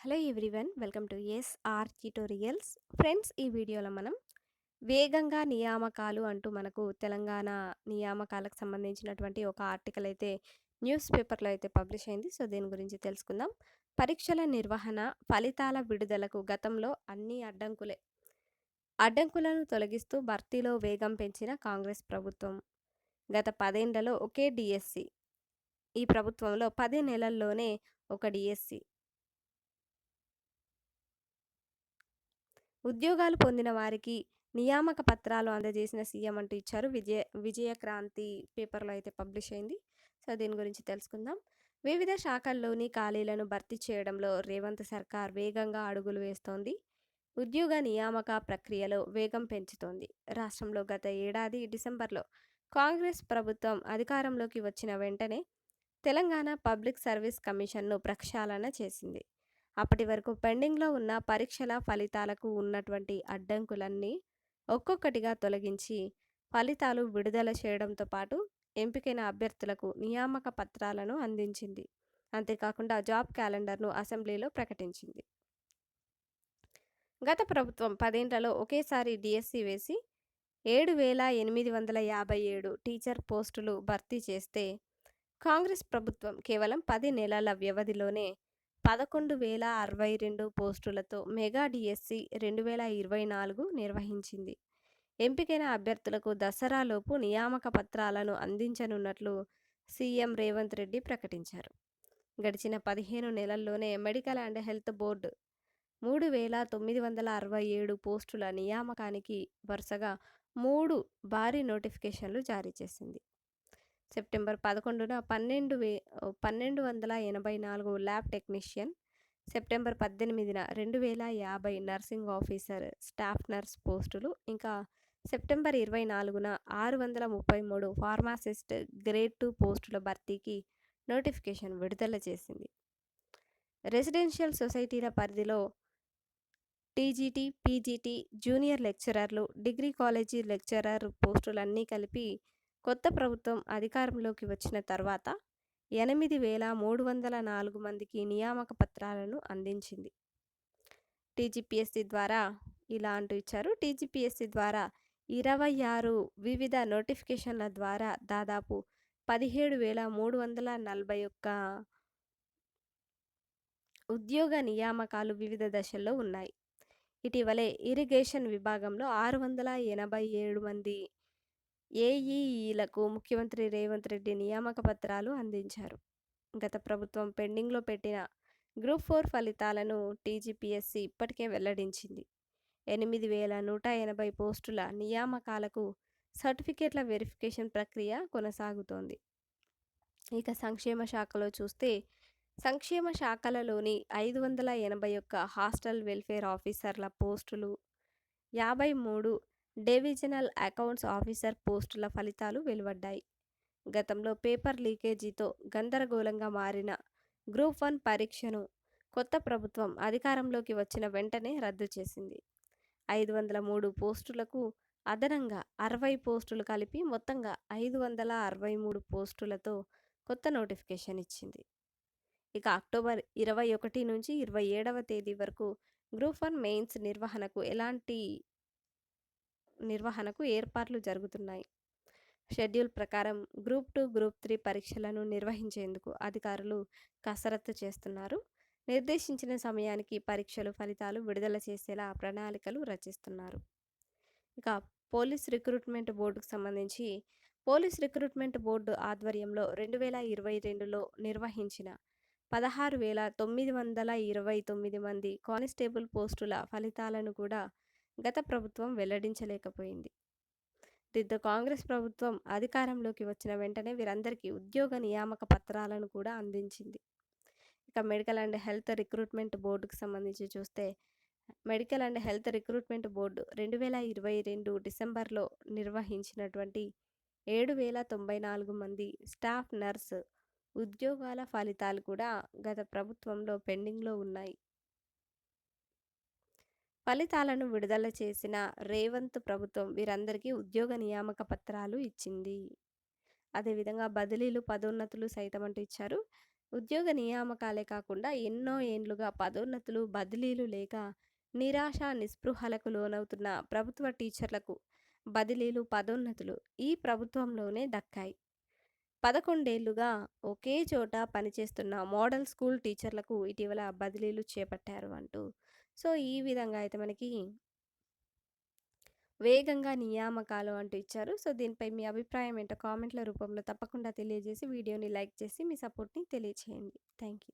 Hello everyone welcome to SR tutorials. Friends ఈ వీడియోలో మనం వేగంగా నియామకాలు అంటూ మనకు తెలంగాణ నియామకాలకు సంబంధించినటువంటి ఒక ఆర్టికల్ అయితే న్యూస్ పేపర్లో అయితే పబ్లిష్ అయింది. సో దీని గురించి తెలుసుకుందాం. పరీక్షల నిర్వహణ ఫలితాల విడుదలకు గతంలో అన్ని అడ్డంకులే అడ్డంకులను తొలగిస్తూ భర్తీలో వేగం పెంచిన కాంగ్రెస్ ప్రభుత్వం. గత పదేండ్లలో ఒకే డిఎస్సి ఈ ప్రభుత్వంలో పది నెలల్లోనే ఒక డిఎస్సి ఉద్యోగాలు పొందిన వారికి నియామక పత్రాలు అందజేసిన సీఎం అంటూ ఇచ్చారు. విజయ విజయక్రాంతి పేపర్లో అయితే పబ్లిష్ అయింది. సో దీని గురించి తెలుసుకుందాం. వివిధ శాఖల్లోని ఖాళీలను భర్తీ చేయడంలో రేవంత్ సర్కార్ వేగంగా అడుగులు వేస్తోంది. ఉద్యోగ నియామక ప్రక్రియలో వేగం పెంచుతోంది. రాష్ట్రంలో గత ఏడాది డిసెంబర్లో కాంగ్రెస్ ప్రభుత్వం అధికారంలోకి వచ్చిన వెంటనే తెలంగాణ పబ్లిక్ సర్వీస్ కమిషన్ను ప్రక్షాళన చేసింది. అప్పటి వరకు పెండింగ్లో ఉన్న పరీక్షల ఫలితాలకు ఉన్నటువంటి అడ్డంకులన్నీ ఒక్కొక్కటిగా తొలగించి ఫలితాలు విడుదల చేయడంతో పాటు ఎంపికైన అభ్యర్థులకు నియామక పత్రాలను అందించింది. అంతేకాకుండా జాబ్ క్యాలెండర్ను అసెంబ్లీలో ప్రకటించింది. గత ప్రభుత్వం పదేండ్లలో ఒకేసారి డిఎస్సి వేసి ఏడు వేల ఎనిమిది వందల యాభై ఏడు టీచర్ పోస్టులు భర్తీ చేస్తే కాంగ్రెస్ ప్రభుత్వం కేవలం పది నెలల వ్యవధిలోనే పదకొండు వేల అరవై రెండు పోస్టులతో మెగా డిఎస్సి రెండు వేల ఇరవై నాలుగు నిర్వహించింది. ఎంపికైన అభ్యర్థులకు దసరాలోపు నియామక పత్రాలను అందించనున్నట్లు సీఎం రేవంత్ రెడ్డి ప్రకటించారు. గడిచిన పదిహేను నెలల్లోనే మెడికల్ అండ్ హెల్త్ బోర్డు మూడు వేల తొమ్మిది వందల అరవై ఏడు పోస్టుల నియామకానికి వరుసగా మూడు భారీ నోటిఫికేషన్లు జారీ చేసింది. సెప్టెంబర్ పదకొండున పన్నెండు వే పన్నెండు వందల ఎనభై నాలుగు ల్యాబ్ టెక్నీషియన్ సెప్టెంబర్ పద్దెనిమిదిన రెండు వేల యాభై నర్సింగ్ ఆఫీసర్ స్టాఫ్ నర్స్ పోస్టులు ఇంకా సెప్టెంబర్ ఇరవై నాలుగున ఆరు వందల ముప్పై మూడు ఫార్మాసిస్ట్ గ్రేడ్ టూ పోస్టుల భర్తీకి నోటిఫికేషన్ విడుదల చేసింది. రెసిడెన్షియల్ సొసైటీల పరిధిలో టీజీటీ పీజీటీ జూనియర్ లెక్చరర్లు డిగ్రీ కాలేజీ లెక్చరర్ పోస్టులన్నీ కలిపి కొత్త ప్రభుత్వం అధికారంలోకి వచ్చిన తర్వాత ఎనిమిది వేల మూడు వందల నాలుగు మందికి నియామక పత్రాలను అందించింది. టీజీపీఎస్సీ ద్వారా ఇలా అంటూ ఇచ్చారు. టీజీపీఎస్సీ ద్వారా ఇరవై ఆరు వివిధ నోటిఫికేషన్ల ద్వారా దాదాపు పదిహేడు వేల మూడు వందల నలభై ఒక్క ఉద్యోగ నియామకాలు వివిధ దశల్లో ఉన్నాయి. ఇటీవలే ఇరిగేషన్ విభాగంలో ఆరు వందల ఎనభై ఏడు మంది ఏఈఈలకు ముఖ్యమంత్రి రేవంత్ రెడ్డి నియామక పత్రాలు అందించారు. గత ప్రభుత్వం పెండింగ్లో పెట్టిన గ్రూప్ ఫోర్ ఫలితాలను టీజీపీఎస్సీ ఇప్పటికే వెల్లడించింది. ఎనిమిది వేల నూట ఎనభై పోస్టుల నియామకాలకు సర్టిఫికేట్ల వెరిఫికేషన్ ప్రక్రియ కొనసాగుతోంది. ఇక సంక్షేమ శాఖలో చూస్తే సంక్షేమ శాఖలలోని ఐదు వందల ఎనభై ఒక్క హాస్టల్ వెల్ఫేర్ ఆఫీసర్ల పోస్టులు యాభై మూడు డివిజనల్ అకౌంట్స్ ఆఫీసర్ పోస్టుల ఫలితాలు వెలువడ్డాయి. గతంలో పేపర్ లీకేజీతో గందరగోళంగా మారిన గ్రూప్ వన్ పరీక్షను కొత్త ప్రభుత్వం అధికారంలోకి వచ్చిన వెంటనే రద్దు చేసింది. ఐదు వందల మూడు పోస్టులకు అదనంగా అరవై పోస్టులు కలిపి మొత్తంగా ఐదు వందల అరవై మూడు పోస్టులతో కొత్త నోటిఫికేషన్ ఇచ్చింది. ఇక అక్టోబర్ ఇరవై ఒకటి నుంచి ఇరవై ఏడవ తేదీ వరకు గ్రూప్ వన్ మెయిన్స్ నిర్వహణకు ఎలాంటి నిర్వహణకు ఏర్పాట్లు జరుగుతున్నాయి. షెడ్యూల్ ప్రకారం గ్రూప్ టూ గ్రూప్ త్రీ పరీక్షలను నిర్వహించేందుకు అధికారులు కసరత్తు చేస్తున్నారు. నిర్దేశించిన సమయానికి పరీక్షలు ఫలితాలు విడుదల చేసేలా ప్రణాళికలు రచిస్తున్నారు. ఇక పోలీస్ రిక్రూట్మెంట్ బోర్డుకు సంబంధించి పోలీస్ రిక్రూట్మెంట్ బోర్డు ఆధ్వర్యంలో రెండు వేల ఇరవై రెండులో నిర్వహించిన పదహారు వేల తొమ్మిది వందల ఇరవై తొమ్మిది మంది కానిస్టేబుల్ పోస్టుల ఫలితాలను కూడా గత ప్రభుత్వం వెల్లడించలేకపోయింది. దీంతో కాంగ్రెస్ ప్రభుత్వం అధికారంలోకి వచ్చిన వెంటనే వీరందరికీ ఉద్యోగ నియామక పత్రాలను కూడా అందించింది. ఇక మెడికల్ అండ్ హెల్త్ రిక్రూట్మెంట్ బోర్డుకు సంబంధించి చూస్తే medical and health recruitment board రెండు వేల ఇరవై రెండు డిసెంబర్లో నిర్వహించినటువంటి ఏడు వేల తొంభై నాలుగు మంది స్టాఫ్ నర్స్ ఉద్యోగాల ఫలితాలు కూడా గత ప్రభుత్వంలో పెండింగ్లో ఉన్నాయి. ఫలితాలను విడుదల చేసిన రేవంత్ ప్రభుత్వం వీరందరికీ ఉద్యోగ నియామక పత్రాలు ఇచ్చింది అదేవిధంగా బదిలీలు పదోన్నతులు సైతం అంటూ ఇచ్చారు ఉద్యోగ నియామకాలే కాకుండా ఎన్నో ఏండ్లుగా పదోన్నతులు, బదిలీలు లేక నిరాశ, నిస్పృహలకు లోనవుతున్న ప్రభుత్వ టీచర్లకు బదిలీలు, పదోన్నతులు ఈ ప్రభుత్వంలోనే దక్కాయి. పదకొండేళ్ళుగా ఒకే చోట పనిచేస్తున్న మోడల్ స్కూల్ టీచర్లకు ఇటీవల బదిలీలు చేపట్టారు అంటూ సో, ఈ విధంగా అయితే మనకి వేగంగా నియామకాలు అంటూ ఇచ్చారు. సో, దీనిపై మీ అభిప్రాయం ఏంటో కామెంట్ల రూపంలో తప్పకుండా తెలియజేసి వీడియోని లైక్ చేసి మీ సపోర్ట్‌ని తెలియచేయండి. Thank you.